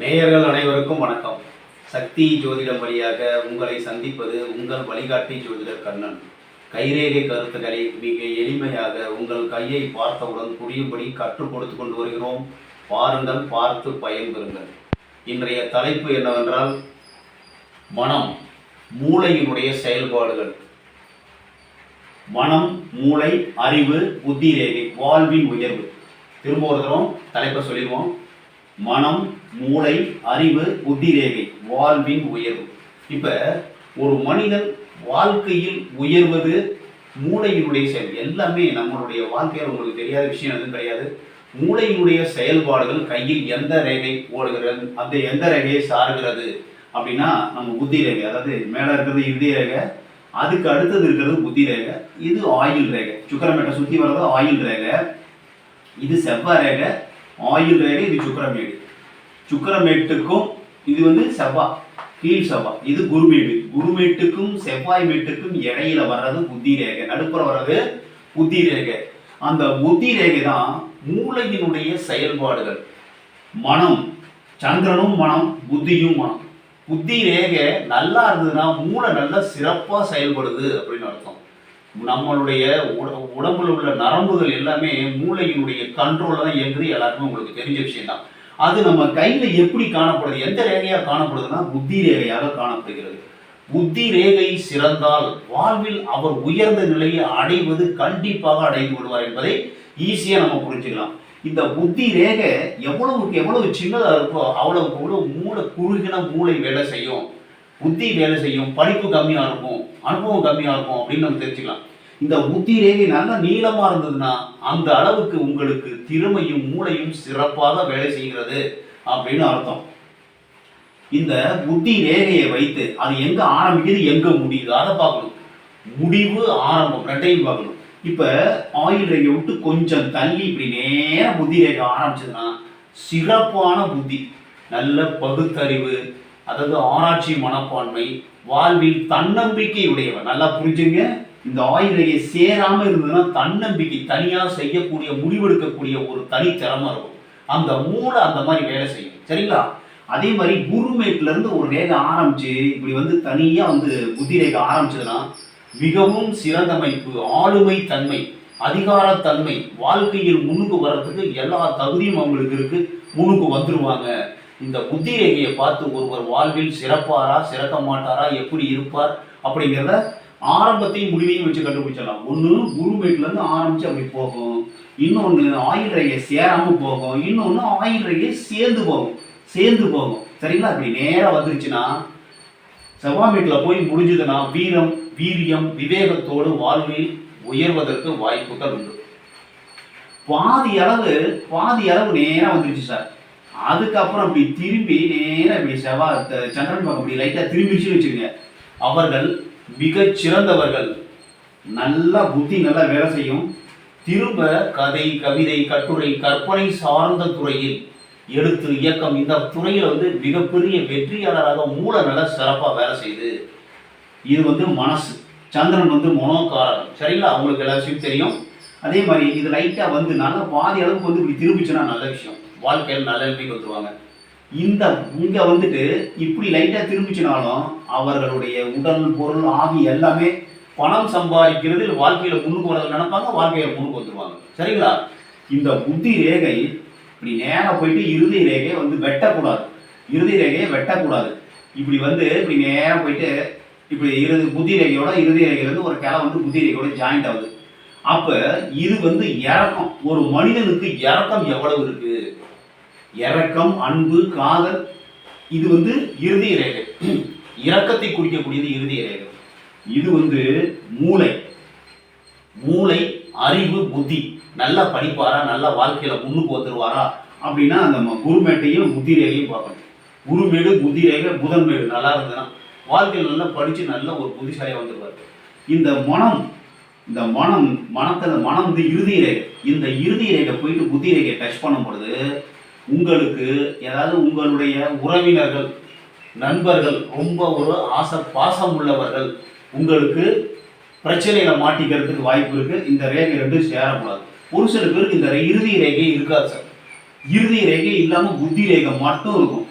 நேயர்கள் அனைவருக்கும் வணக்கம். சக்தி ஜோதிடம் வழியாக உங்களை சந்திப்பது உங்கள் வழிகாட்டி ஜோதிடர் கண்ணன். கைரேகை கருத்துக்களை மிக எளிமையாக உங்கள் கையை பார்த்தவுடன் புரியும்படி கற்றுக் கொடுத்து கொண்டு வருகிறோம். பாருங்கள் பார்த்து பயன்பெறுங்கள். இன்றைய தலைப்பு என்னவென்றால் மனம் மூளையினுடைய செயல்பாடுகள். மனம் மூளை அறிவு புத்தி ரேகை வாழ்வின் உயர்வு. திரும்ப ஒரு தரம் தலைப்பை சொல்லிடுவோம். மனம் மூளை அறிவு புத்தி ரேகை வாழ்வின் உயர்வு. இப்போ ஒரு மனிதன் வாழ்க்கையில் உயர்வது மூளையினுடைய செயல். எல்லாமே நம்மளுடைய வாழ்க்கையில் உங்களுக்கு தெரியாத விஷயம் எதுவும் கிடையாது. மூளையினுடைய செயல்பாடுகள் கையில் எந்த ரேகை ஓடுகிறது அந்த எந்த ரேகையை சாருகிறது அப்படின்னா நம்ம புத்தி ரேகை அதாவது மேலே இருக்கிறது இறுதி ரேகை அதுக்கு அடுத்தது இருக்கிறது புத்தி ரேகை இது ஆயில் ரேகை. சுக்கரமேட்டை சுற்றி வர்றது ஆயில் ரேகை. இது செவ்வாய் ரேகை. ஆயில் ரேகை இது சுக்கரமேடு. சுக்கரமேட்டுக்கும் இது வந்து செவ்வாய் கீழ் செவ்வாய் இது குருமேடு. குருமேட்டுக்கும் செவ்வாய் மேட்டுக்கும் இடையில வர்றது புத்தி ரேகை நடுப்புற வர்றது புத்தி ரேகை அந்த புத்தி ரேகை தான் மூளையினுடைய செயல்பாடுகள். மனம் சந்திரனும் மனம் புத்தியும் மனம். புத்தி ரேகை நல்லா இருந்ததுன்னா மூளை நல்லா சிறப்பாக செயல்படுது அப்படின்னு அர்த்தம். நம்மளுடைய உட- உடம்புல உள்ள நரம்புகள் எல்லாமே மூளையினுடைய கண்ட்ரோல்ல தான் இயங்குது. எல்லாருக்குமே உங்களுக்கு தெரிஞ்ச விஷயம் தான் அது நம்ம கையில எப்படி காணப்படுது? எந்த ரேகையா காணப்படுதுன்னா புத்தி ரேகையாக காணப்படுகிறது. புத்தி ரேகை சிறந்தால் வாழ்வில் அவர் உயர்ந்த நிலையை அடைவது கண்டிப்பாக அடைந்து விடுவார் என்பதை ஈஸியா நம்ம புரிஞ்சுக்கலாம். இந்த புத்தி ரேகை எவ்வளவுக்கு எவ்வளவு சின்னதா இருக்கோ அவ்வளவுக்கு அவ்வளவு மூளை குறுகின மூளை வேலை செய்யும். புத்தி வேலை செய்யும் படிப்பு கம்மியாக இருக்கும் அனுபவம் கம்மியாக இருக்கும் அப்படின்னு நம்ம தெரிஞ்சுக்கலாம். இந்த புத்தி ரேகை நல்ல நீளமாக இருந்ததுன்னா அந்த அளவுக்கு உங்களுக்கு திறமையும் மூளையும் சிறப்பாக வேலை செய்கிறது அப்படின்னு அர்த்தம். இந்த புத்தி ரேகையை வைத்து அது எங்க ஆரம்பிக்குது எங்க முடியுது? அதை பார்க்கணும். முடிவு ஆரம்பம் ரெண்டையும் பார்க்கணும். இப்ப ஆயில் ரேகை விட்டு கொஞ்சம் தள்ளி இப்படி நேரம் புத்தி ரேகை ஆரம்பிச்சதுன்னா சிறப்பான புத்தி நல்ல பகுத்தறிவு அதாவது ஆராய்ச்சி மனப்பான்மை வாழ்வில் தன்னம்பிக்கை உடையவர். நல்லா புரிஞ்சுங்க. இந்த ஆயுதையை சேராம இருந்ததுன்னா தன்னம்பிக்கை தனியாக செய்யக்கூடிய முடிவெடுக்கக்கூடிய ஒரு தனித்திறமை இருக்கும். அந்த மூளை அந்த மாதிரி வேலை செய்யும். சரிங்களா? அதே மாதிரி குருமேட்ல இருந்து ஒரு ரேகை ஆரம்பிச்சு இப்படி வந்து தனியா வந்து புத்தி ரேகை ஆரம்பிச்சதுன்னா மிகவும் சிறந்தமைப்பு ஆளுமை தன்மை அதிகாரத்தன்மை. வாழ்க்கையில் முன்னுக்கு வர்றதுக்கு எல்லா தகுதியும் அவங்களுக்கு இருக்கு. முன்னுக்கு வந்துருவாங்க. இந்த புத்தி ரேகையை பார்த்து ஒருவர் வாழ்வில் சிறப்பாரா சிறக்க மாட்டாரா எப்படி இருப்பார் அப்படிங்கிறத ஆரம்பத்தையும் முடிவையும் வச்சு கண்டுபிடிச்சிடலாம். ஒன்று குருமேட்லேருந்து ஆரம்பித்து அப்படி போகும். இன்னொன்று ஆயில் ரேகை சேராமல் போகும். இன்னொன்று ஆயில் ரேகை சேர்ந்து போகும். சேர்ந்து போகும். சரிங்களா? அப்படி நேராக வந்துருச்சுன்னா செவ்வாமேட்டில் போய் முடிஞ்சதுன்னா வீரம் வீரியம் விவேகத்தோடு வாழ்வில் உயர்வதற்கு வாய்ப்புகள் உண்டு. பாதி அளவு பாதி அளவு நேராக வந்துருச்சு சார். அதுக்கப்புறம் இப்படி திரும்பி நேராக இப்படி செவ்வா த- சந்திரன் பக்கம் இப்படி லைட்டாக திரும்பிச்சுன்னு வச்சுக்கோங்க. அவர்கள் மிக சிறந்தவர்கள் நல்லா புத்தி நல்லா வேலை செய்யும். திரும்ப கதை கவிதை கட்டுரை கற்பனை சார்ந்த துறையில் எழுத்து இயக்கம். இந்த துறையில் வந்து மிகப்பெரிய வெற்றியாளராக மூளை நல்லா சிறப்பாக வேலை செய்யுது இது வந்து மனசு. சந்திரன் வந்து மனோகாரகம் சரிங்களா? அவங்களுக்கு எல்லா விஷயம் தெரியும். அதே மாதிரி இது லைட்டாக வந்து நல்லா பாதி அளவுக்கு வந்து இப்படி திரும்பிச்சுன்னா நல்ல விஷயம். வாழ்க்கையில் நல்ல நிலைமைக்கு வந்துருவாங்க இந்த இங்க வந்துட்டு இப்படி லைட்டா திரும்பிச்சினாலும் அவர்களுடைய உடல் பொருள் ஆகி எல்லாமே பணம் சம்பாதிக்கிறது வாழ்க்கையில முன்னுக்கு வரதை நினைப்பாங்க வாழ்க்கையில முன்னுக்கு வந்துருவாங்க. சரிங்களா? இந்த புத்தி ரேகை இப்படி நேரம் போயிட்டு இறுதி ரேகையை வந்து வெட்டக்கூடாது. இறுதி ரேகையை வெட்டக்கூடாது. இப்படி வந்து இப்படி நேரம் போயிட்டு இப்படி இறுதி புத்தி ரேகையோட இறுதி ரேகையிலிருந்து ஒரு கிளை வந்து புத்தி ரேகையோட ஜாயிண்ட் ஆகுது. அப்போ இது வந்து இறக்கம். ஒரு மனிதனுக்கு இறக்கம் எவ்வளவு இருக்குது இறக்கம் அன்பு காதல் இது வந்து இறுதி ரேகை இறக்கத்தை குறிக்கக்கூடியது இறுதி ரேகை இது வந்து மூளை. மூளை அறிவு புத்தி. நல்லா படிப்பாரா நல்லா வாழ்க்கையில முன்னுக்கு வந்துருவாரா அப்படின்னா அந்த ம- குருமேட்டையும் புத்தி ரேகையும் பார்க்கணும். குருமேடு புத்தி ரேகை புதன்மேடு நல்லா இருந்ததுன்னா வாழ்க்கையில் நல்லா படித்து நல்ல ஒரு புத்திசாலியாக வந்துருவார். இந்த மனம் இந்த மனம் மனத்தில் மனம் வந்து இறுதி ரேகை இந்த இறுதி ரேகை போயிட்டு புத்தி ரேகையை டச் பண்ணும் பொழுது உங்களுக்கு ஏதாவது உங்களுடைய உறவினர்கள் நண்பர்கள் ரொம்ப ஒரு ஆசை பாசம் உள்ளவர்கள் உங்களுக்கு பிரச்சனையில மாட்டிக்கிறதுக்கு வாய்ப்பு இருக்கு. இந்த ரேகை ரெண்டும் சேரக்கூடாது. ஒரு சில பேருக்கு இந்த இறுதி ரேகை இருக்காது சார். இறுதி ரேகை இல்லாம புத்தி ரேகை மட்டும் இருக்கும்.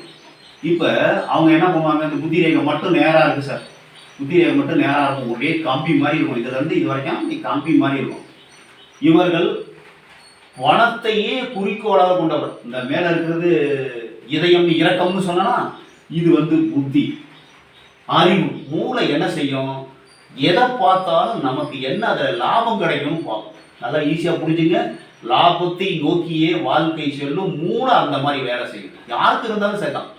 இப்போ அவங்க என்ன பண்ணுவாங்க? இந்த புத்தி ரேகை மட்டும் நேராக இருக்கு சார். புத்தி ரேகை மட்டும் நேராக இருக்கும். ஒரே கம்பி மாதிரி இருக்கும். இதுல இருந்து இது வரைக்கும் கம்பி மாதிரி இருக்கும். இவர்கள் பணத்தையே குறிக்கோளாக கொண்டவர். இந்த மேலே இருக்கிறது இதயம் இரக்கம்னு சொன்னா இது வந்து புத்தி. அறிவு. மூளை என்ன செய்யும்? எதை பார்த்தாலும் நமக்கு என்ன அதில் லாபம் கிடைக்கும்னு பார்க்கும். நல்லா ஈஸியாக புரிஞ்சுங்க. லாபத்தை நோக்கியே வாழ்க்கை செல்லும் மூளை அந்த மாதிரி வேலை செய்யும். யாருக்கு இருந்தாலும் சரிதான்.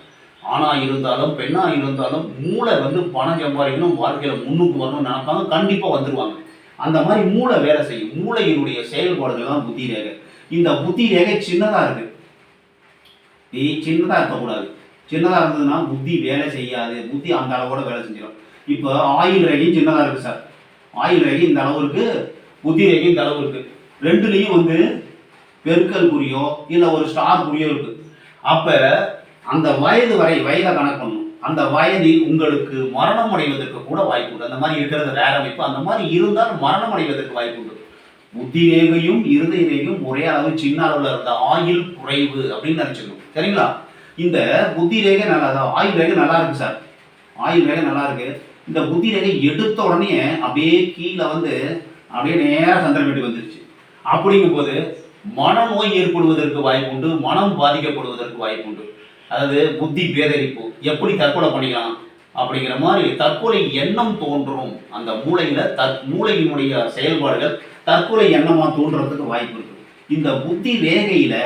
ஆணாக இருந்தாலும் பெண்ணாக இருந்தாலும் மூளை வந்து பணம் சம்பாதிக்கணும் வாழ்க்கையில் முன்னுக்கு வரணும்னு நினைப்பாங்க. கண்டிப்பாக வந்துடுவாங்க அந்த மாதிரி மூளை வேலை செய்யும். மூளையினுடைய செயல்பாடுகள் தான் புத்தி ரேகை இந்த புத்தி ரேகை சின்னதாக இருக்கு. நீ சின்னதாக இருக்கக்கூடாது. சின்னதாக இருந்ததுன்னா புத்தி வேலை செய்யாது. புத்தி அந்த அளவோட வேலை செஞ்சிடும் இப்போ ஆயில் ரேகையும் சின்னதாக இருக்கு சார். ஆயில் ரேகை இந்த அளவு இருக்கு புத்தி ரேகை இந்த அளவு இருக்கு. ரெண்டுலேயும் வந்து பெருக்கல் குறியோ இல்லை ஒரு ஸ்டார் குறியோ இருக்கு. அப்போ அந்த வயது வரை வயதை கணக்கு பண்ணணும். அந்த வயதில் உங்களுக்கு மரணம் அடைவதற்கு கூட வாய்ப்பு உண்டு. அந்த மாதிரி இருக்கிறது வேற அமைப்பு. அந்த மாதிரி இருந்தால் மரணம் அடைவதற்கு வாய்ப்பு உண்டு. புத்தி ரேகையும் இருதய ரேகையும் ஒரே அளவு சின்ன அளவில் இருந்த ஆயில் குறைவு அப்படின்னு நினச்சிக்கணும். சரிங்களா? இந்த புத்தி ரேகை நல்லா தான் ஆயில் ரேகை நல்லா இருக்கு சார். ஆயில் ரேகை நல்லா இருக்கு. இந்த புத்தி ரேகை எடுத்த உடனே அப்படியே கீழே வந்து அப்படியே நேராக சந்திரமேட்டு வந்துருச்சு. அப்படிங்கும்போது மனநோய் ஏற்படுவதற்கு வாய்ப்பு உண்டு மனம் பாதிக்கப்படுவதற்கு வாய்ப்பு உண்டு. அதாவது புத்தி பேதரிப்பு எப்படி தற்கொலை பண்ணிக்கலாம்? அப்படிங்கிற மாதிரி தற்கொலை எண்ணம் தோன்றும். அந்த மூளையில தற் மூளையினுடைய செயல்பாடுகள் தற்கொலை எண்ணமாக தோன்றதுக்கு வாய்ப்பு இருக்குது இந்த புத்தி ரேகையில்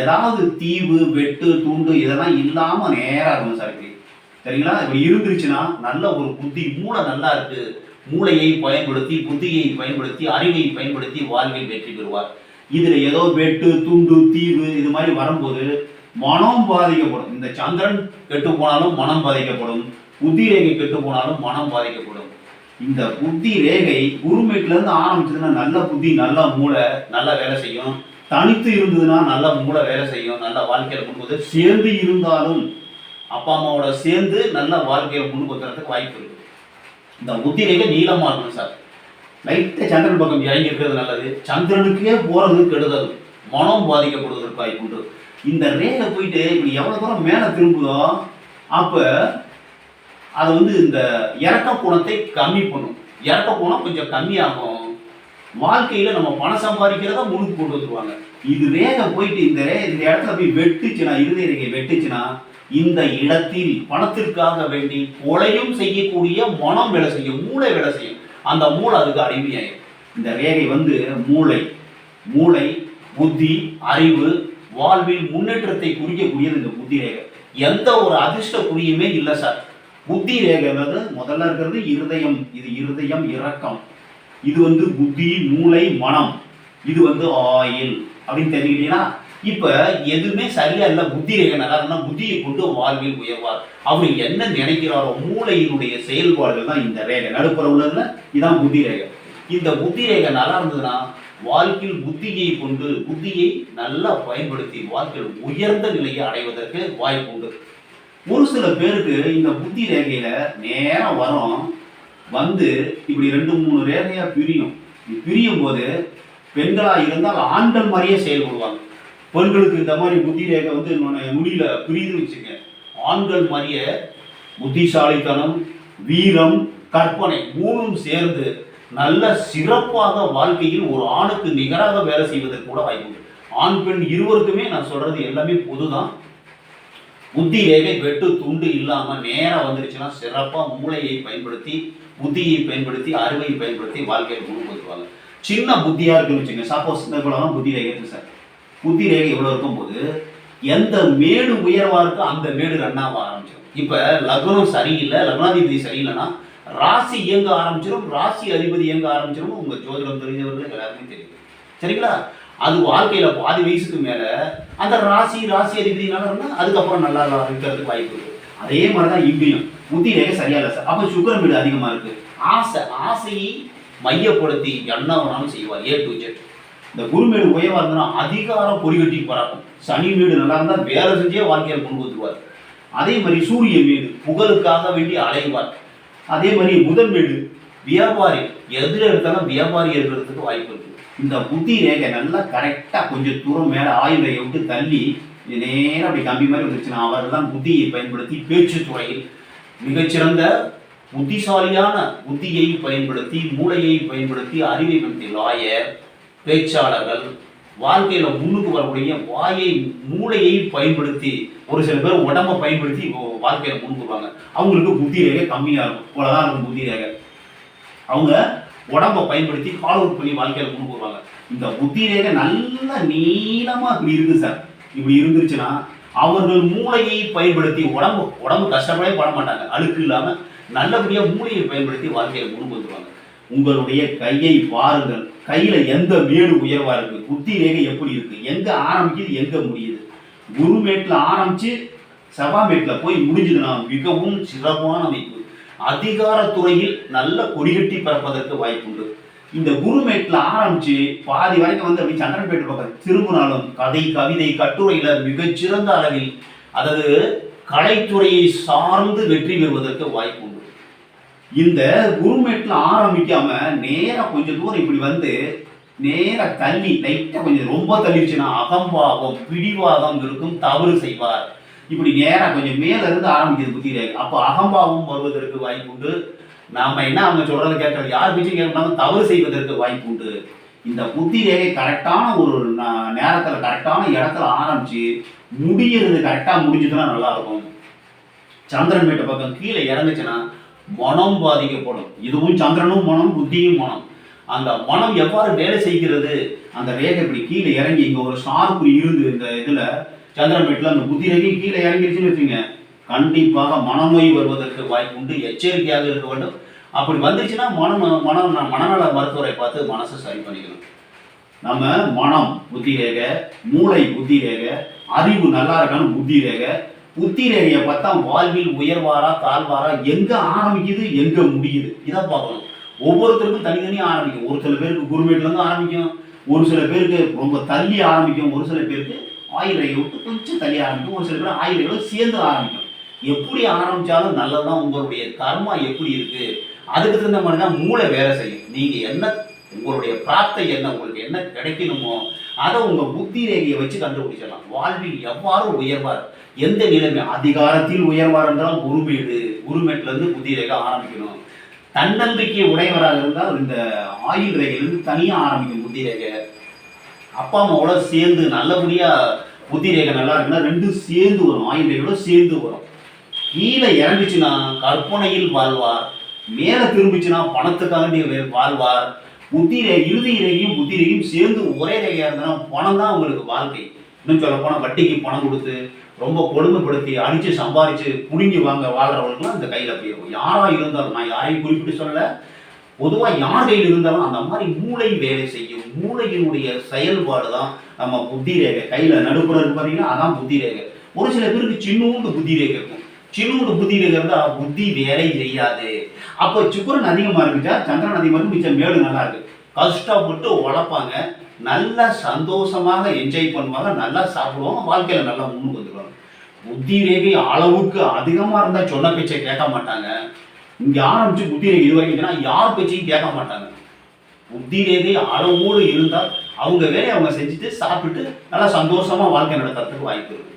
ஏதாவது தீவு வெட்டு துண்டு இதெல்லாம் இல்லாமல் நேராக இருக்கும் சார் சரிங்களா? இப்படி இருந்துருச்சுன்னா நல்ல ஒரு புத்தி மூளை நல்லா இருக்கு. மூளையை பயன்படுத்தி புத்தியை பயன்படுத்தி அறிவை பயன்படுத்தி வாழ்வில் வெற்றி பெறுவார். இதில் ஏதோ வெட்டு துண்டு தீவு இது மாதிரி வரும்போது மனம் பாதிக்கப்படும். இந்த சந்திரன் கெட்டு போனாலும் மனம் பாதிக்கப்படும். புத்தி ரேகை கெட்டு போனாலும் மனம் பாதிக்கப்படும். இந்த புத்தி ரேகை குருமேட்ல இருந்து ஆரம்பிச்சதுன்னா நல்ல புத்தி நல்ல மூளை நல்லா வேலை செய்யும். தனித்து இருந்ததுன்னா நல்ல மூளை வேலை செய்யும் நல்ல வாழ்க்கையில கொண்டு சேர்ந்து இருந்தாலும் அப்பா அம்மாவோட சேர்ந்து நல்ல வாழ்க்கையில கொண்டு வந்துறதுக்கு வாய்ப்பு இருக்கு. இந்த புத்தி ரேகை நீளமா இருக்கணும் சார். லைட்டா சந்திரன் பக்கம் இறங்கி இருக்கிறது நல்லது. சந்திரனுக்கே போறது கெடுதல். மனம் பாதிக்கப்படுவதற்கு வாய்ப்பு உண்டு. இந்த ரேகை போயிட்டு இப்படி எவ்வளவு தூரம் மேலே திரும்புதோ அப்ப அது வந்து இந்த இறக்க குணத்தை கம்மி பண்ணும். இறக்க குணம் கொஞ்சம் கம்மியாகும். வாழ்க்கையில நம்ம பணம் சம்பாதிக்கிறத முழுக்கு கொண்டு வந்துருவாங்க. இது ரேகை போயிட்டு இந்த இந்த இடத்துல போய் வெட்டுச்சுன்னா இருதய வெட்டுச்சுன்னா இந்த இடத்தில் பணத்திற்காக வேண்டி கொலையும் செய்யக்கூடிய மனம் வேலை செய்யும் மூளை வேலை செய்யும். அந்த மூளை அதுக்கு அடிமையாயிரும். இந்த ரேகை வந்து மூளை. மூளை புத்தி அறிவு வாழ்வில் முன்னேற்றத்தை குறிக்கக்கூடியது இந்த புத்தி ரேகை. எந்த ஒரு அதிர்ஷ்ட குறியுமே இல்லை சார். புத்தி ரேகைன்றது முதல்ல இருக்கிறது இருதயம். இது இருதயம் இரக்கம். இது வந்து புத்தி மூளை மனம். இது வந்து ஆயில் அப்படின்னு தெரிஞ்சுக்கிட்டீங்கன்னா இப்ப எதுவுமே சரியா இல்லை புத்தி ரேகை நல்லா புத்தியை கொண்டு வாழ்வில் உயர்வார். அவர் என்ன நினைக்கிறாரோ மூளையினுடைய செயல்பாடுகள் தான் இந்த ரேகை நடுப்புற உள்ளதுல இதான் புத்தி ரேகை இந்த புத்தி ரேகை நல்லா இருந்ததுன்னா வாழ்க்கையில் புத்தியை கொண்டு புத்தியை நல்லா பயன்படுத்தி வாழ்க்கையில் உயர்ந்த நிலையை அடைவதற்கு வாய்ப்பு உண்டு. ஒரு சில பேருக்கு இந்த புத்தி ரேகையில நேரம் வரும். வந்து இப்படி ரெண்டு மூணு ரேகையா பிரியும். பிரியும் போது பெண்களா இருந்தால் ஆண்கள் மாதிரியே செயல்படுவாங்க. பெண்களுக்கு இந்த மாதிரி புத்தி ரேகை வந்து நுன- நுனியில பிரியுது வச்சுங்க ஆண்கள் மாதிரியே புத்திசாலித்தனம் வீரம் கற்பனை மூணும் சேர்ந்து நல்ல சிறப்பாக வாழ்க்கையில் ஒரு ஆணுக்கு நிகராக வேலை செய்வதற்கு கூட வாய்ப்பு ஆண் பெண் இருவருக்குமே நான் சொல்றது எல்லாமே பொதுதான். புத்தி ரேகை வெட்டு துண்டு இல்லாம நேரம் வந்துருச்சுன்னா சிறப்பா மூளையை பயன்படுத்தி புத்தியை பயன்படுத்தி அறுவையை பயன்படுத்தி வாழ்க்கையில் கொண்டு சின்ன புத்தியா இருக்குன்னு வச்சுங்க சப்போஸ் இந்த இவ்வளவு புத்தி ரேகை இருக்கு சார். புத்தி ரேகை இவ்வளவு இருக்கும்போது எந்த மேடு உயர்வா இருக்கோ அந்த மேடு ரன்னாக ஆரம்பிச்சிடும் இப்ப லக்னம் சரியில்லை லக்னாதிபதி சரியில்லைன்னா ராசி இயங்க ஆரம்பிச்சிடும் ராசி அதிபதி இயங்க ஆரம்பிச்சிடும் உங்க ஜோதிடம் தெரிஞ்சவர்கள் எல்லாருமே தெரியும். சரிங்களா? அது வாழ்க்கையில பாதி வயசுக்கு மேல அந்த ராசி ராசி அதிபதினால இருந்தா அதுக்கப்புறம் நல்லா இருக்கிறதுக்கு வாய்ப்பு இருக்கு. அதே மாதிரிதான் இங்கேயும். புத்தி ரேகை சரியா இல்லை சார். அப்ப சுக்கரன் வீடு அதிகமா இருக்கு. ஆசை ஆசையை மையப்படுத்தி என்ன வேணாலும் செய்வார். ஏ டு ஜெட் இந்த குருமேடு உயவா இருந்தனா அதிகாரம் பொறிகட்டி பறக்கும். சனி வீடு நல்லா இருந்தா வேலை செஞ்சே வாழ்க்கையில கொண்டு வந்துருவார். அதே மாதிரி சூரிய வீடு புகழுக்காக வேண்டி அலைவார். அதே மாதிரி புதன் வீடு வியாபாரி எதிர எடுத்தாலும் வியாபாரி இருக்கிறதுக்கு வாய்ப்பு இருக்கு. இந்த புத்தி ரேகை நல்லா கரெக்டாக கொஞ்சம் தூரம் மேலே ஆயுள் விட்டு தள்ளி நேரம் அப்படி கம்பி மாதிரி வந்துருச்சுன்னா அவர் தான் புத்தியை பயன்படுத்தி பேச்சு துறையில் மிகச்சிறந்த புத்திசாலியான புத்தியை பயன்படுத்தி மூளையை பயன்படுத்தி அறிவை பயன்படுத்தி லாயர் பேச்சாளர்கள் வாழ்க்கையில முன்னுக்கு வரக்கூடிய வாயை மூளையை பயன்படுத்தி ஒரு சில பேர் உடம்பை பயன்படுத்தி வ- வாழ்க்கையில முன்னுக்கு வருவாங்க. அவங்களுக்கு புத்தி ரேகை கம்மியாக இருக்கும். இவ்வளவுதான் இருக்கும் புத்தி ரேகை. அவங்க உடம்ப பயன்படுத்தி ஃபாலோ பண்ணி வாழ்க்கையில் கொண்டு வருவாங்க இந்த புத்தி ரேகை நல்ல நீளமாக இப்படி இருக்கு சார். இப்படி இருந்துச்சுன்னா அவர்கள் மூளையை பயன்படுத்தி உடம்பு உடம்பு கஷ்டப்படவே பட மாட்டாங்க. அழுக்கு இல்லாமல் நல்லபடியாக மூளையை பயன்படுத்தி வாழ்க்கையில் கொண்டு வந்துருவாங்க உங்களுடைய கையை பாருங்கள் கையில் எந்த மேடு உயர்வாக இருக்குது புத்தி ரேகை எப்படி இருக்குது எங்கே ஆரம்பிக்குது எங்கே முடியுது? குருமேட்டில் ஆரம்பித்து செவ்வாமேட்ல போய் முடிஞ்சதுன்னா மிகவும் சிறப்பான அமைப்பு. அதிகாரத்துறையில் நல்ல கொடிகட்டி பறப்பதற்கு வாய்ப்புண்டு. இந்த குருமேட்ல ஆரம்பிச்சு பாதி வரைக்கும் வந்து அப்படி சந்திரன்பேட்டு பக்கம் திரும்பினாலும் கதை கவிதை கட்டுரையில மிகச்சிறந்த அளவில் அதாவது கலைத்துறையை சார்ந்து வெற்றி பெறுவதற்கு வாய்ப்பு உண்டு இந்த குருமேட்ல ஆரம்பிக்காம நேராக கொஞ்சம் தூரம் இப்படி வந்து நேர தள்ளி லைட்டா கொஞ்சம் ரொம்ப தள்ளிடுச்சுன்னா அகம்பாகம் பிடிவாதம் இருக்கும் தவறு செய்வார். இப்படி நேராக கொஞ்சம் மேல இருந்து ஆரம்பிக்கிறது புத்தி ரேகை அப்போ அகம்பாவம் வருவதற்கு வாய்ப்பு உண்டு நாம என்ன அவங்க சொல்றதை கேட்கறது? யார் பேச்சும் கேட்கணும் தவறு செய்வதற்கு வாய்ப்பு உண்டு இந்த புத்தி ரேகை கரெக்டான ஒரு ந- நேரத்துல கரெக்டான இடத்துல ஆரம்பிச்சு முடியறது கரெக்டா முடிஞ்சதுன்னா நல்லா இருக்கும் சந்திரன் வீட்டு பக்கம் கீழே இறங்குச்சுன்னா மனம் பாதிக்கப்படும். இதுவும் சந்திரனும் மனம் புத்தியும் மனம். அந்த மனம் எவ்வாறு வேலை செய்கிறது? அந்த ரேகை இப்படி கீழே இறங்கி இங்க ஒரு ஷார்ப்பு இருந்து இந்த இதுல சந்திரபேட்டில் அந்த புத்தி கீழே இறங்கிருச்சுன்னு வச்சுங்க கண்டிப்பாக மனநோய் வருவதற்கு வாய்ப்பு உண்டு எச்சரிக்கையாக இருக்க வேண்டும். அப்படி வந்துச்சுன்னா மனம் மனம் மனநல மருத்துவரை பார்த்து மனசை சரி பண்ணிக்கணும். நம்ம மனம் புத்தி ரேகை மூளை புத்தி ரேகை அறிவு நல்லா இருக்கான்னு புத்தி ரேக புத்தி ரேகையை பார்த்தா வாழ்வில் உயர்வாரா தாழ்வாரா எங்க ஆரம்பிக்குது எங்க முடியுது? இதை பார்க்கணும். ஒவ்வொருத்தருக்கும் தனித்தனியாக ஆரம்பிக்கும். ஒரு சில பேருக்கு குருமேட்லேருந்து ஆரம்பிக்கும். ஒரு சில பேருக்கு ரொம்ப தள்ளி ஆரம்பிக்கும். ஒரு சில பேருக்கு ஆயில் விட்டு கொஞ்சம் தள்ளி ஆரம்பிக்கும். ஒரு சில பேர் ஆயில் சேர்ந்து ஆரம்பிக்கும். எப்படி ஆரம்பித்தாலும் நல்லதான் உங்களுடைய கர்மா எப்படி இருக்குது அதுக்கு தகுந்த மாதிரி தான் மூளை வேலை செய்யும். நீங்கள் என்ன உங்களுடைய பிரார்த்தை என்ன உங்களுக்கு என்ன கிடைக்கணுமோ அதை உங்கள் புத்தி ரேகையை வச்சு கண்டுபிடிச்சிடலாம். வாழ்வில் எவ்வாறு உயர்வார்? எந்த நிலைமை? அதிகாரத்தில் உயர்வார் என்றால் உருமேடு உருமேட்டிலேருந்து இருந்து புத்தி ரேகை ஆரம்பிக்கணும். தன்னம்பிக்கை உடையவராக இருந்தால் இந்த ஆயுள் ரேகையிலிருந்து தனியாக ஆரம்பிக்கும் புத்தி ரேகை அப்பா அம்மாவோட சேர்ந்து நல்லபடியாக புத்தி ரேகை நல்லா இருக்குன்னா ரெண்டும் சேர்ந்து வரும். ஆயுள் ரேகையோட சேர்ந்து வரும். கீழே இறங்குச்சுன்னா கற்பனையில் வாழ்வார். மேலே திரும்பிச்சுன்னா பணத்துக்காக வாழ்வார். புத்தி ரேகை இறுதி ரேகையும் புத்தி ரேகையும் சேர்ந்து ஒரே ரேகையாக இருந்ததுன்னா பணம் தான் உங்களுக்கு வாழ்க்கை. இன்னும் சொல்ல போனால் வட்டிக்கு பணம் கொடுத்து ரொம்ப கொடுமைப்படுத்தி அடித்து சம்பாதிச்சு புடுங்கி வாங்க வாழ்கிறவங்களுக்குலாம் இந்த கையில் அப்படி இருக்கும். இருந்தாலும் நான் யாரையும் குறிப்பிட்டு சொல்லலை. பொதுவாக யார் கையில் இருந்தாலும் அந்த மாதிரி மூளை வேலை செய்யும். மூளையினுடைய செயல்பாடு தான் நம்ம புத்தி ரேகை கையில் நடுப்புற இருக்கு பார்த்தீங்கன்னா அதான் புத்தி ரேகை ஒரு சில பேருக்கு சின்னூண்டு புத்தி ரேகை இருக்கும். சின்னூண்டு புத்தி ரேகை இருந்தால் புத்தி வேலை செய்யாது. அப்போ சுக்கரன் அதிகமாக இருக்குச்சா சந்திரன் அதிகமாக இருக்கு மிச்சம் மேடு நல்லா இருக்கு. கஷ்டப்பட்டு உழைப்பாங்க. நல்லா சந்தோஷமாக என்ஜாய் பண்ணுவாங்க. நல்லா சாப்பிடுவாங்க. வாழ்க்கையில் நல்லா முன்னுக்கு வந்துடுவாங்க புத்தி ரேகை அளவுக்கு அதிகமாக இருந்தால் சொன்ன பேச்சை கேட்க மாட்டாங்க. இங்கே ஆரம்பிச்சு புத்தி ரேகை இது வரைக்கும் யார் பேச்சையும் கேட்க மாட்டாங்க. புத்தி ரேகை அளவோடு இருந்தால் அவங்க வேலையை அவங்க செஞ்சுட்டு சாப்பிட்டு நல்லா சந்தோஷமாக வாழ்க்கை நடத்துறதுக்கு வாய்ப்பு இருக்கு.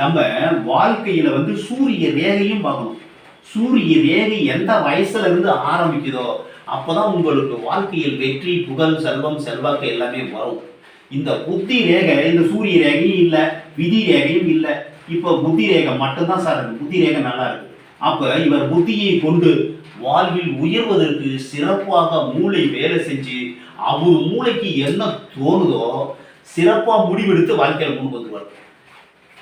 நம்ம வாழ்க்கையில் வந்து சூரிய ரேகையும் பார்க்கணும். சூரிய ரேகை எந்த வயசுல இருந்து ஆரம்பிக்குதோ அப்போதான் உங்களுக்கு வாழ்க்கையில் வெற்றி புகழ் செல்வம் செல்வாக்கு எல்லாமே வரும். இந்த புத்தி ரேகை இந்த சூரிய ரேகையும் இல்லை விதி ரேகையும் இல்லை. இப்போ புத்தி ரேகை மட்டும்தான் சார் இருக்கு. புத்தி ரேகை நல்லா இருக்கு. அப்ப இவர் புத்தியை கொண்டு வாழ்வில் உயர்வதற்கு சிறப்பாக மூளை வேலை செஞ்சு அவர் மூளைக்கு என்ன தோணுதோ சிறப்பா முடிவெடுத்து வாழ்க்கையில கொண்டு வந்துருவார்.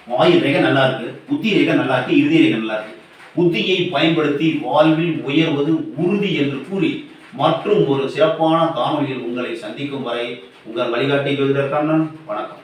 வாயு ரேகை நல்லா இருக்கு புத்தி ரேகை நல்லா இருக்கு இறுதி ரேகை நல்லா இருக்கு. புத்தியை பயன்படுத்தி வாழ்வில் உயர்வது உறுதி என்று கூறி மற்றும் ஒரு சிறப்பான காணொலியில் உங்களை சந்திக்கும் வரை உங்கள் வழிகாட்டி கண்ணன் வணக்கம்.